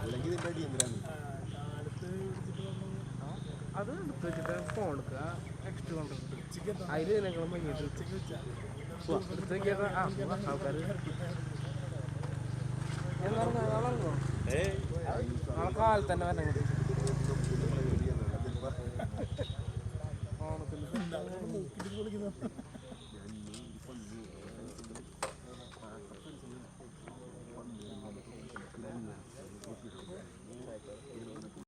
അല്ലെങ്കിൽ ഇതിന്റെ അടി എന്തിനാണ് അത് എടുത്ത് വെച്ചിട്ട് ഫോൺ എടുക്കുക. നെക്സ്റ്റ് കൊണ്ടുവരും അതിൽ ഞങ്ങൾ മഞ്ഞിട്ട് എടുത്ത് വെക്കാത്ത ആ ആൾക്കാർ നാളെ കാലത്ത് തന്നെ വരണം. ഓണത്തിന്